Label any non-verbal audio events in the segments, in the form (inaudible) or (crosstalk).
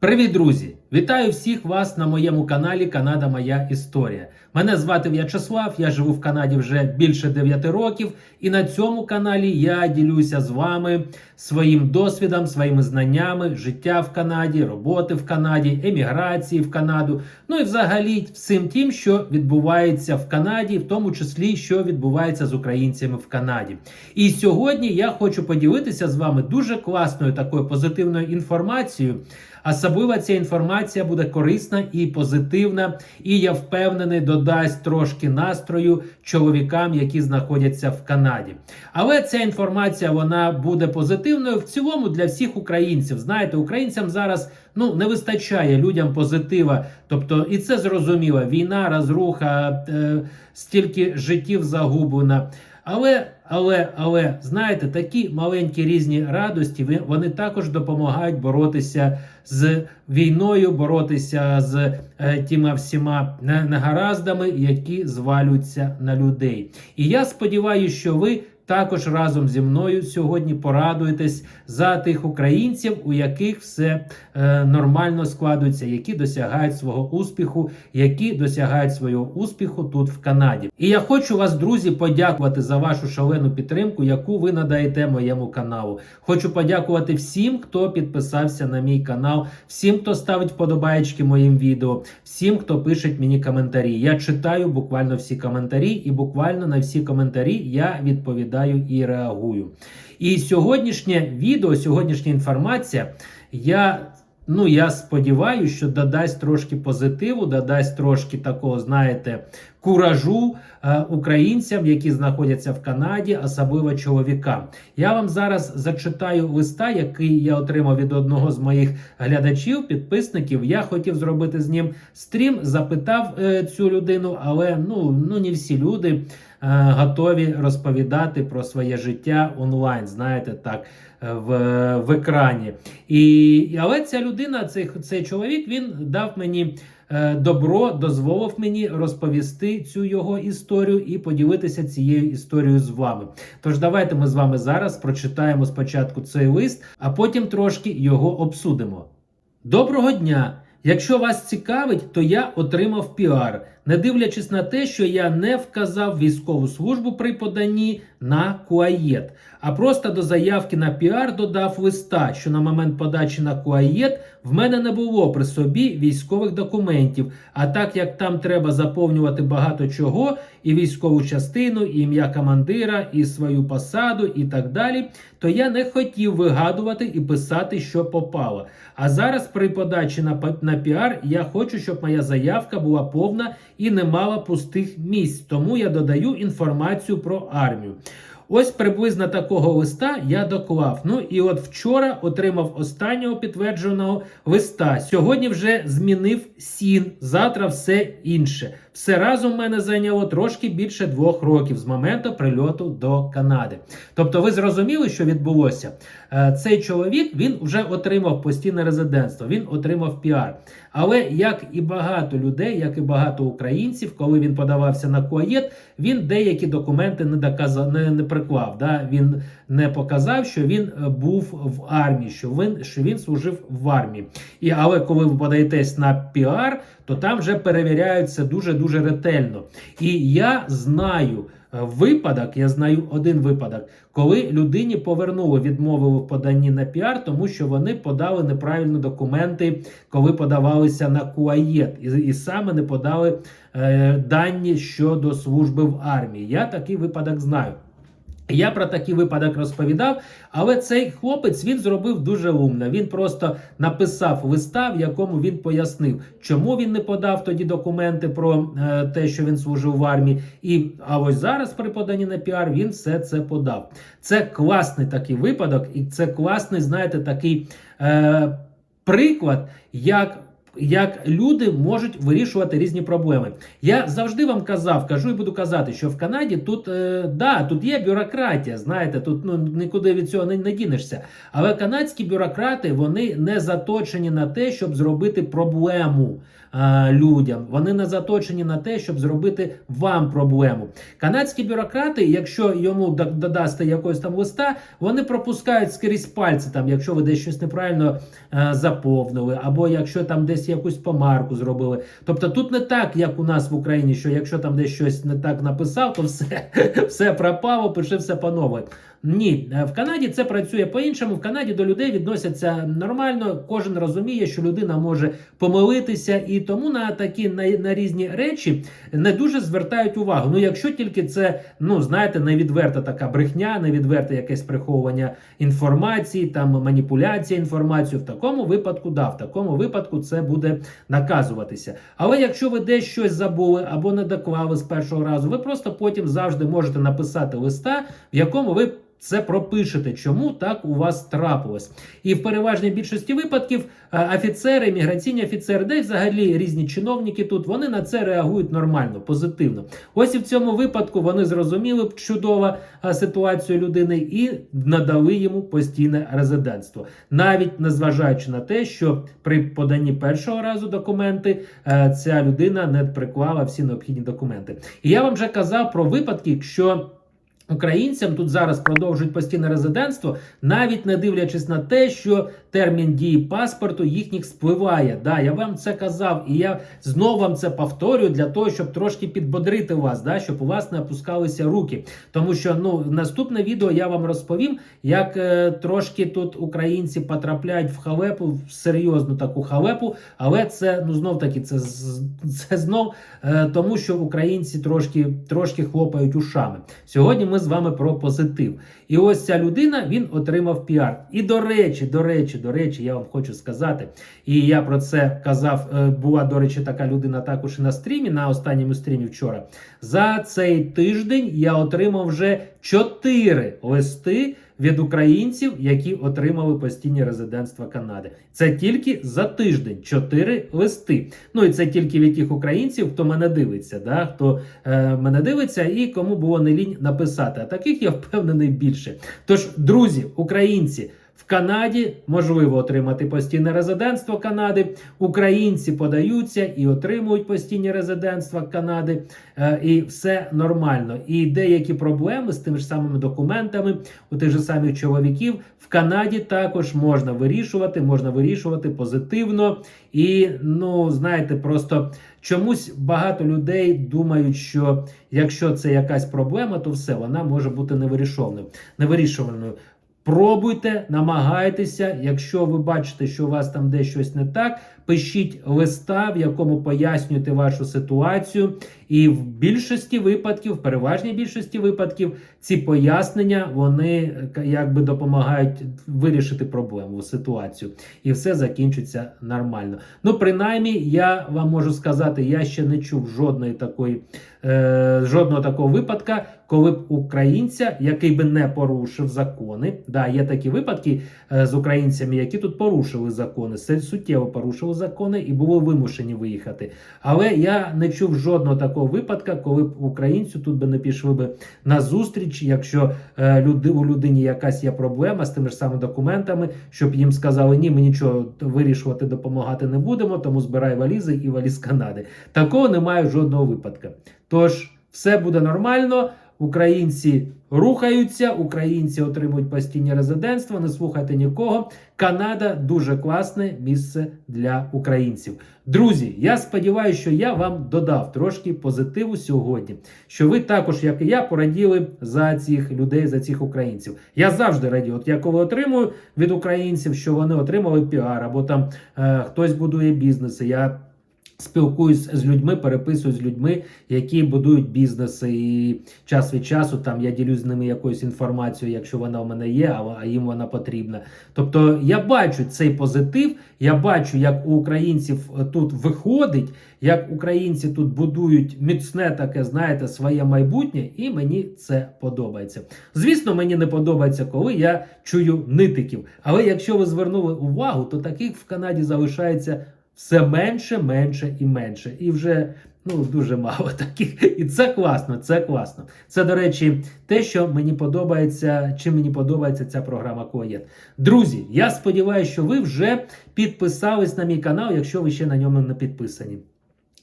Привіт, друзі! Вітаю всіх вас на моєму каналі Канада Моя Історія. Мене звати В'ячеслав, я живу в Канаді вже більше 9 років, і на цьому каналі я ділюся з вами своїм досвідом, своїми знаннями життя в Канаді, роботи в Канаді, еміграції в Канаду. Ну і взагалі всім тим, що відбувається в Канаді, в тому числі що відбувається з українцями в Канаді. І сьогодні я хочу поділитися з вами дуже класною такою позитивною інформацією. Особливо ця інформація буде корисна і позитивна, і я впевнений, додасть трошки настрою чоловікам, які знаходяться в Канаді. Але ця інформація вона буде позитивною в цілому для всіх українців. Знаєте, українцям зараз ну не вистачає людям позитива. Тобто, і це зрозуміло. Війна, розруха, е, стільки життів загублено. Але, але, але, знаєте, такі маленькі різні радості вони також допомагають боротися з війною, боротися з е, тіма всіма не- негараздами, які звалюються на людей. І я сподіваюся, що ви. Також разом зі мною сьогодні порадуєтесь за тих українців, у яких все е, нормально складується, які досягають свого успіху, які досягають свого успіху тут в Канаді. І я хочу вас, друзі, подякувати за вашу шалену підтримку, яку ви надаєте моєму каналу. Хочу подякувати всім, хто підписався на мій канал, всім, хто ставить вподобаєчки моїм відео, всім, хто пише мені коментарі. Я читаю буквально всі коментарі, і буквально на всі коментарі я відповідаю і реагую. І сьогоднішнє відео, сьогоднішня інформація, я. Ну, я сподіваюся, що додасть трошки позитиву, додасть трошки такого, знаєте, куражу е, українцям, які знаходяться в Канаді, особливо чоловікам. Я вам зараз зачитаю листа, який я отримав від одного з моїх глядачів, підписників. Я хотів зробити з ним стрім, запитав е, цю людину, але ну, ну не всі люди готові розповідати про своє життя онлайн. Знаєте, так. е, В, в екрані. І, але ця людина, цей, цей чоловік, він дав мені е, добро, дозволив мені розповісти цю його історію і поділитися цією історією з вами. Тож давайте ми з вами зараз прочитаємо спочатку цей лист, а потім трошки його обсудимо. Доброго дня! Якщо вас цікавить, то я отримав піар, не дивлячись на те, що я не вказав військову службу при поданні на КУАЄТ, а просто до заявки на піар додав листа, що на момент подачі на КУАЄТ в мене не було при собі військових документів. А так як там треба заповнювати багато чого, і військову частину, і ім'я командира, і свою посаду, і так далі, то я не хотів вигадувати і писати, що попало. А зараз при подачі на, на піар я хочу, щоб моя заявка була повна і не мала пустих місць. Тому я додаю інформацію про армію. Ось приблизно такого листа я доклав. Ну і от вчора отримав останнього підтвердженого листа. Сьогодні вже змінив сін, завтра все інше. Все разом мене зайняло трошки більше двох років з моменту прильоту до Канади. Тобто, ви зрозуміли, що відбулося? Е, Цей чоловік він вже отримав постійне резидентство, він отримав піар. Але як і багато людей, як і багато українців, коли він подавався на КОАЄТ, він деякі документи не доказав, не, не приклав. Да? Він не показав, що він е, був в армії, що він, що він служив в армії. І, але коли ви подаєтесь на піар, то там вже перевіряються дуже дуже ретельно. І я знаю. е, Випадок, я знаю один випадок, коли людині повернули, відмовили в поданні на піар, тому що вони подали неправильно документи, коли подавалися на КУАЄТ, і, і саме не подали е, дані щодо служби в армії. Я такий випадок знаю. Я про такий випадок розповідав, але цей хлопець він зробив дуже умно. Він просто написав листа, в якому він пояснив, чому він не подав тоді документи про е, те, що він служив в армії. І а ось зараз при поданні на піар він все це подав. Це класний такий випадок, і це класний, знаєте, такий е, приклад, як як люди можуть вирішувати різні проблеми. Я завжди вам казав, кажу і буду казати, що в Канаді тут е, да, тут є бюрократія. Знаєте, тут ну нікуди від цього не, не дінешся. Але канадські бюрократи вони не заточені на те, щоб зробити проблему е, людям. Вони не заточені на те, щоб зробити вам проблему. Канадські бюрократи, якщо йому да- додасте якогось там листа, вони пропускають скрізь пальці, там, якщо ви десь щось неправильно е, заповнили, або якщо там десь якусь помарку зробили. Тобто тут не так, як у нас в Україні, що якщо там десь щось не так написав, то все, (laughs) все пропало, пиши все по новій. Ні, е, в Канаді це працює по-іншому. В Канаді до людей відносяться нормально. Кожен розуміє, що людина може помилитися, і тому на такі на, на різні речі не дуже звертають увагу. Ну, якщо тільки це, ну знаєте, невідверта така брехня, невідверте якесь приховування інформації, там маніпуляція інформацією, в такому випадку, да, в такому випадку це буде наказуватися. Але якщо ви десь щось забули або не доклали з першого разу, ви просто потім завжди можете написати листа, в якому ви. Це пропишете, чому так у вас трапилось. І в переважній більшості випадків е, офіцери, міграційні офіцери, де взагалі різні чиновники тут, вони на це реагують нормально, позитивно. Ось і в цьому випадку вони зрозуміли б чудово е, ситуацію людини і надали йому постійне резидентство, навіть незважаючи на те, що при поданні першого разу документи е, ця людина не приклала всі необхідні документи. І я вам вже казав про випадки, що. Українцям тут зараз продовжують постійне резидентство, навіть не дивлячись на те, що термін дії паспорту їхніх спливає. Да, я вам це казав, і я знову вам це повторюю для того, щоб трошки підбодрити вас, да, щоб у вас не опускалися руки. Тому що ну наступне відео я вам розповім, як е, трошки тут українці потрапляють в халепу, в серйозну таку халепу, але це ну знов таки це, це знов е, тому, що українці трошки, трошки хлопають ушами. Сьогодні ми з вами про позитив. І ось ця людина він отримав піар. І до речі, до речі, до речі, я вам хочу сказати, і я про це казав. е, Була до речі, така людина також і на стрімі, на останньому стрімі вчора. За цей тиждень я отримав вже чотири листи від українців, які отримали постійні резидентства Канади. Це тільки за тиждень чотири листи. Ну і це тільки від тих українців, хто мене дивиться, да? хто е, мене дивиться і кому було не лінь написати. А таких я впевнений більше. Тож, друзі, українці. Канаді можливо отримати постійне резидентство Канади. Українці подаються і отримують постійні резидентства Канади, Е, і все нормально. І деякі проблеми з тими ж самими документами у тих же самих чоловіків в Канаді також можна вирішувати, можна вирішувати позитивно. І ну знаєте, просто чомусь багато людей думають, що якщо це якась проблема, то все вона може бути невирішованою. невирішуваною. Пробуйте, намагайтеся. Якщо ви бачите, що у вас там десь щось не так, пишіть листа, в якому пояснюєте вашу ситуацію. І в більшості випадків, в переважній більшості випадків, ці пояснення вони е, якби допомагають вирішити проблему, ситуацію, і все закінчиться нормально. Ну, принаймні, я вам можу сказати, я ще не чув жодної такої, е, жодного такого випадка, коли б українця, який би не порушив закони, да, є такі випадки е, з українцями, які тут порушили закони, суттєво порушили закони і були вимушені виїхати. Але я не чув жодного такого випадка, коли б українцю тут би не пішли би на зустріч, якщо е, люди, у людині якась є проблема з тими ж самими документами, щоб їм сказали, ні, ми нічого вирішувати, допомагати не будемо, тому збирай валізи і валіз Канади. Такого немає жодного випадка. Тож все буде нормально. Українці рухаються, українці отримують постійні резидентства. Не слухайте нікого. Канада дуже класне місце для українців. Друзі, я сподіваюся, що я вам додав трошки позитиву сьогодні. Що ви також, як і я, пораділи за цих людей, за цих українців. Я завжди радію. От я коли отримую від українців, що вони отримали піар, або там е, хтось будує бізнеси. Я Спілкуюсь з людьми, переписуюсь з людьми, які будують бізнеси, і час від часу там я ділюсь з ними якоюсь інформацією, якщо вона в мене є, а їм вона потрібна. Тобто я бачу цей позитив, я бачу, як у українців е, тут виходить, як українці тут будують міцне таке, знаєте, своє майбутнє, і мені це подобається. Звісно, мені не подобається, коли я чую нитиків. Але якщо ви звернули увагу, то таких в Канаді залишається все менше, менше і менше. І вже ну дуже мало (laughs) таких. І це класно. Це класно. Це, до речі, те, що мені подобається, чим мені подобається ця програма Коєт. Друзі, я сподіваюся, що ви вже підписались на мій канал, якщо ви ще на ньому не підписані.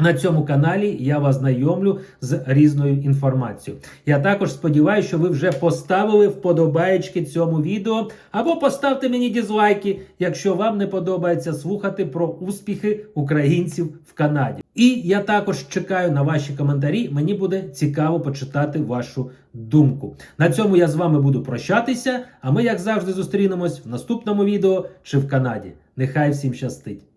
На цьому каналі я вас знайомлю з різною інформацією. Я також сподіваюся, що ви вже поставили вподобаєчки цьому відео, або поставте мені дізлайки, якщо вам не подобається слухати про успіхи українців в Канаді. І я також чекаю на ваші коментарі. Мені буде цікаво почитати вашу думку. На цьому я з вами буду прощатися. А ми, як завжди, зустрінемось в наступному відео чи в Канаді. Нехай всім щастить!